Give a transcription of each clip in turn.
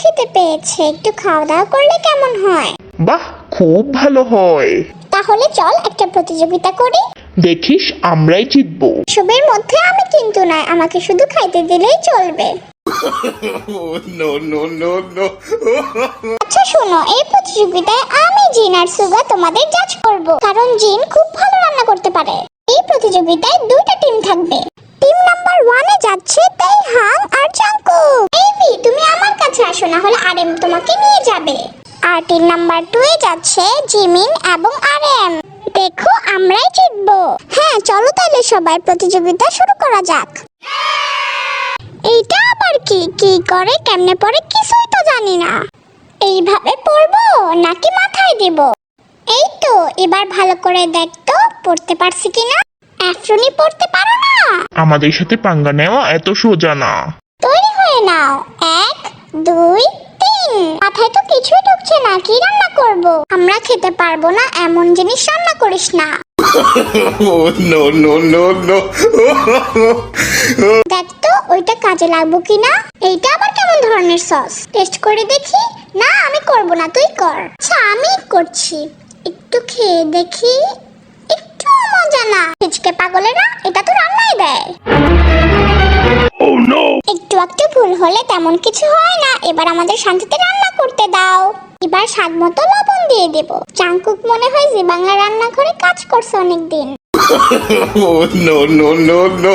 খেতে পেয়েছে একটু খাওয়া দাওয়া করলে কেমন হয়? বাহ খুব ভালো হয়। তাহলে চল একটা প্রতিযোগিতা করি। দেখিস আমরাই জিতবো। সবের মধ্যে আমি কিন্তু নয় আমাকে শুধু খাইতে দিলেই চলবে. আচ্ছা শোনো এই প্রতিযোগিতায় আমি জিন আর সুগা তোমাদের জাজ করব। কারণ জিন খুব ভালো রান্না করতে পারে। এই প্রতিযোগিতায় দুইটা টিম থাকবে। টিম নাম্বার ওয়ানে যাচ্ছে তেইহাং আর না হলে আরএম তোমাকে নিয়ে যাবে। আর টিম নাম্বার টু এ যাচ্ছে জিমিন এবং আরএম। দেখো আমরাই জিতবো। হ্যাঁ চলো তাহলে সবাই প্রতিযোগিতা শুরু করা যাক। এইটা আবার কি? কি করে? কেমনে পড়ে? কিছুই তো জানি না। এইভাবে পড়ব নাকি মাথায় দেব? এই তো এবার ভালো করে দেখ তো পড়তে পারছি কিনা এফরনি পড়তে পারো না? আমাদের সাথে পাঙ্গা নেওয়া এত সোজা না। তৈরি হয়ে নাও। এক দুই তিন। মাথায় তো কিছুই ঢুকছে না কি রান্না করব? আমরা খেতে পারব না এমন জিনিস রান্না করিস না। Oh. দেখ তো ওইটা কাজে লাগবো কিনা এইটা আবার কেমন ধরনের সস? টেস্ট করে দেখি? না আমি করব না তুই কর। আচ্ছা আমি করছি। একটু খেয়ে দেখি একটু মজা না। হিচকে পাগলেরা এটা তো রান্নাই দেয়। একটু ভুল হলে তেমন কিছু হয় না। এবার আমাদের শান্তিতে রান্না করতে দাও। এবার স্বাদ মতো লবণ দিয়ে দেব। চাঙ্কুক মনে হয় যে বাংলা রান্নাঘরে কাজ করছে অনেকদিন। Oh, no, no, no, no.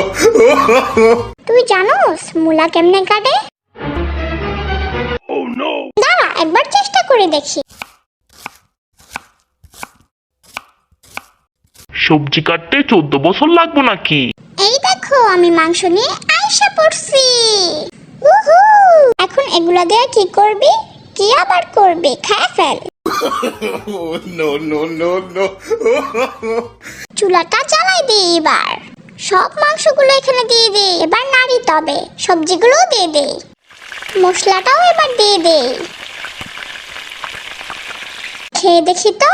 তুই জানোস মুলা কেমনে কাটে? দাঁড়া একবার চেষ্টা করে দেখি। সবজি কাটতে চোদ্দ বছর লাগবো নাকি? এই দেখো আমি মাংস নিয়ে পড়ছি। উহু। এখন এগুলো দিয়ে কি করবি? কি আবার করবি? খায় fail. No, no, no, no. চুলাটা জ্বালাই দে এবার। সব মাংসগুলো এখানে দিয়ে দে। এবার নাড়ি তবে। সবজিগুলোও দিয়ে দে। মশলাটাও এবার দিয়ে দে। খেয়ে দেখি তো।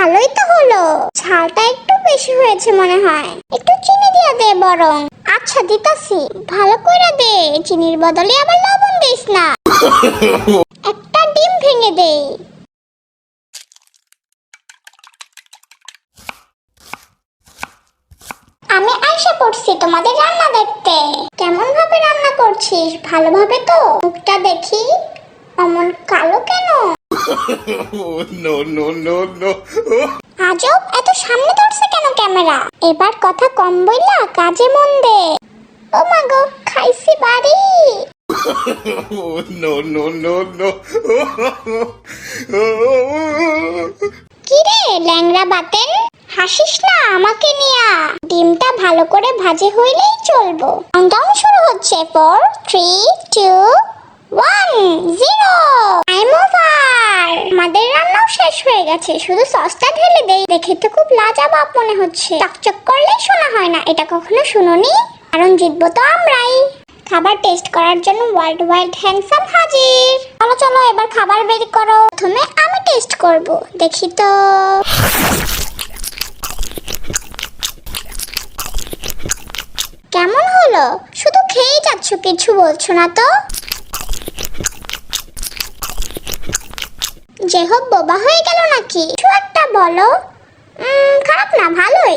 ভালোই তো হলো। ঝালটা একটু বেশি হয়েছে মনে হয়। একটু চিনি দিয়ে দে বরং। আচ্ছা দিতাছি। ভালো করে দে। চিনির বদলে আবার লবণ দিস না। একটা ডিম ভেঙে দে। আমি আয়সা পড়ছি তোমাদের রান্না দেখতে। কেমন ভাবে রান্না করছিস? ভালোভাবে তো? মুখটা দেখি। অমন কালো কেন? No, no, no, no. আজব এত সামনে ধরছে কেন ক্যামেরা? এবার কথা কম বইলা কাজে মন দে। ও মা গো খাইছি বাড়ি। Oh, no, no, no, no. কিরে ল্যাংড়া বাতেন হাসিস না আমাকে নিয়া? ডিমটা ভালো করে ভাজে হইলেই চলবো। কাউন্টডাউন শুরু হচ্ছে। Four three two one zero time over আমাদের রান্নাও শেষ হয়ে গেছে। শুধু সসটা ঢেলে দেই। দেখে তো খুব লাজাবাব মনে হচ্ছে। চকচক করলেই শোনা হয় না। এটা কখনো শুনোনি? কারণ জিতবো তো আমরাই। খাবার টেস্ট করার জন্য ওয়ার্ল্ড ওয়াইড হ্যান্ডসাম হাজির। চলো চলো, এবার খাবার বের করো। প্রথমে আমি টেস্ট করব। দেখি তো। কেমন হলো? শুধু খেয়েই যাচ্ছ, কিছু বলছো না তো? যে বোবা হয়ে গেল নাকি? কিছু একটা বলো। খারাপ না ভালোই।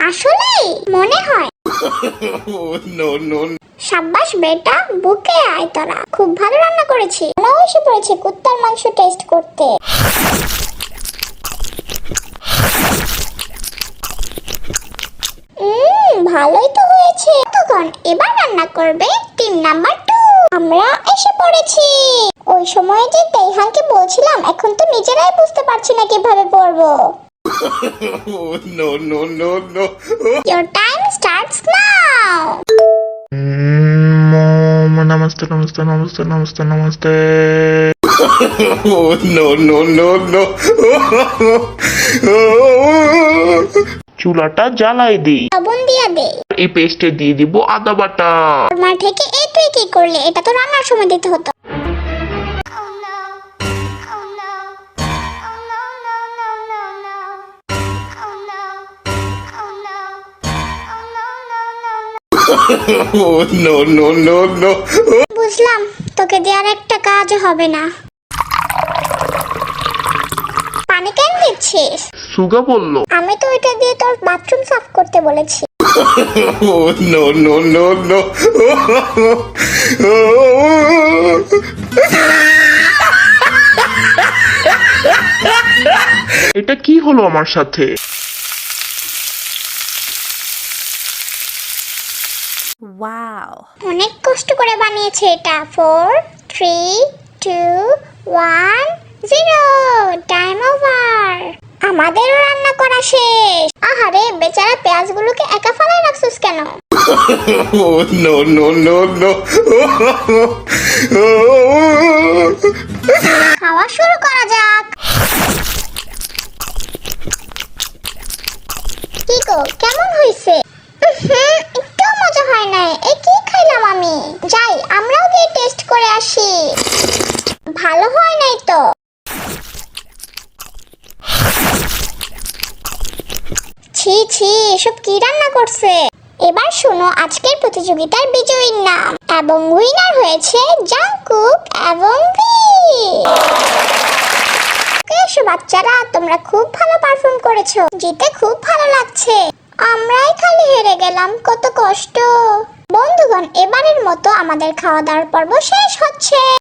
আসলেই মনে হয়. সাব্বাস বেটা বুকে আয় তোরা। খুব ভালো রান্না করেছি। এসে পড়েছে কুত্তার মাংস টেস্ট করতে। উম, ভালোই তো হয়েছে। তখন এবার রান্না করবে টিম নাম্বার টু আমরা এসে পড়েছি। ওই সময় যে তেইহানকে বলছিলাম এখন তো নিজেরাই বুঝতে পারছি না কীভাবে পড়ব। No, no, no, no. Your time starts now. Namaste নমস্তে নমস্তে নমস্তে namaste no, no, no, no. চুলাটা জ্বালাই দিই। লবণ দিয়া দে। এই পেস্টে দিয়ে দিব আদা বাটা। মা থেকে এ তুই কি করলে? এটা তো রান্নার সময় দিতে হতো। No, no, no, no. বুঝলাম তোকে দেওয়ার একটা কাজ হবে না পানি কেন দিচ্ছিস সুগা বলল আমি তো ওইটা দিয়ে তোর বাথরুম সাফ করতে বলেছি no, no, no. Oh. এটা কি হলো আমার সাথে Wow. অনেক কষ্ট করে বানিয়েছে এটা four three two one zero time over আমাদেরও রান্না করা শেষ আহারে বেচারা পেঁয়াজগুলোকে একা ফালাই রাখছিস কেন Oh, no, no, no, no. Oh. খাওয়া শুরু করা যাক কি গো কেমন হয়েছে ছি ছি, এসব কি রান্না করছে? এবার শোনো, আজকের প্রতিযোগিতার বিজয়ীর নাম। এবং উইনার হয়েছে জাংকুক এবং বাচ্চারা, তোমরা খুব ভালো পারফর্ম করেছ। জিতে খুব ভালো লাগছে। আমরাই খালি হেরে গেলাম, কত কষ্ট। বন্ধুগণ, এবারের মতো আমাদের খাওয়া দাওয়ার পর্ব শেষ হচ্ছে।